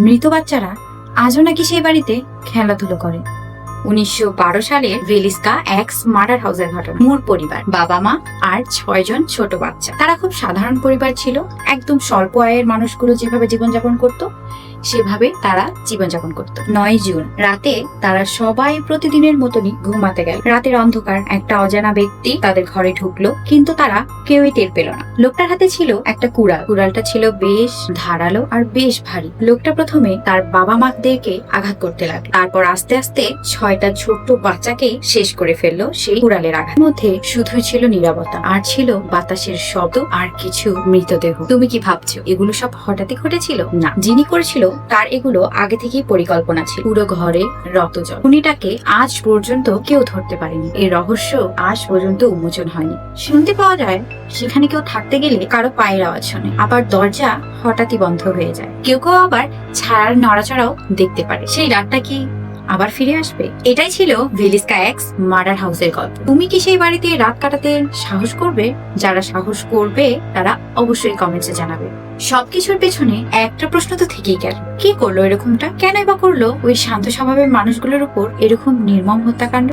মৃত বাচ্চারা আজও নাকি সেই বাড়িতে খেলাধুলো করে। উনিশশো বারো সালের ভেলিস্কা এক্স মার্ডার হাউসের ঘটনা। মোর পরিবার, বাবা মা আর ছয়জন ছোট বাচ্চা। তারা খুব সাধারণ পরিবার ছিল। একদম স্বল্প আয়ের মানুষগুলো যেভাবে জীবনযাপন করত সেভাবে তারা জীবনযাপন করত। নয় জুন, রাতে তারা সবাই প্রতিদিনের মতনই ঘুমাতে গেল। রাতের অন্ধকার, একটা অজানা ব্যক্তি তাদের ঘরে ঢুকলো, কিন্তু তারা কেউই টের পেল না। লোকটার হাতে ছিল একটা কুড়াল। কুড়ালটা ছিল বেশ ধারালো আর বেশ ভারী। লোকটা প্রথমে তার বাবা মাদেরকে আঘাত করতে লাগল। তারপর আস্তে আস্তে ছয়টা ছোট্ট বাচ্চাকে শেষ করে ফেলল সেই কুড়ালের আঘাত। মধ্যে শুধু ছিল নিরাপত্তা আর ছিল বাতাসের শব্দ আর কিছু মৃতদেহ। তুমি কি ভাবছ, এগুলো সব হঠাৎই ঘটেছিল? না। যিনি করেছিল তার এগুলো আগে থেকেই পরিকল্পনা ছিল। পুরো ঘরে রক্তজল খুনিটাকে আজ পর্যন্ত কেউ ধরতে পারেনি। এই রহস্য আজ পর্যন্ত উন্মোচন হয়নি। শুনতে পাওয়া যায়, সেখানে কেউ থাকতে গেলে কারও পায়ের আওয়াজ শোনে। আবার দরজা হঠাৎই বন্ধ হয়ে যায়। কেউ কেউ আবার ছাড়ার নড়াচড়াও দেখতে পারে। সেই রাতটা কি আবার ফিরে আসবে? এটাই ছিল ভেলিস্কা এক্স মার্ডার হাউসের গল্প। তুমি কি সেই বাড়িতে রাত কাটাতে সাহস করবে? যারা সাহস করবে, তারা অবশ্যই কমেন্টসে জানাবে। সবকিছুর পেছনে একটা প্রশ্ন তো থেকেই গেল। কি করল এরকমটা? কেন বা করল ওই শান্ত স্বভাবের মানুষগুলোর উপর এরকম নির্মম হত্যাকাণ্ড?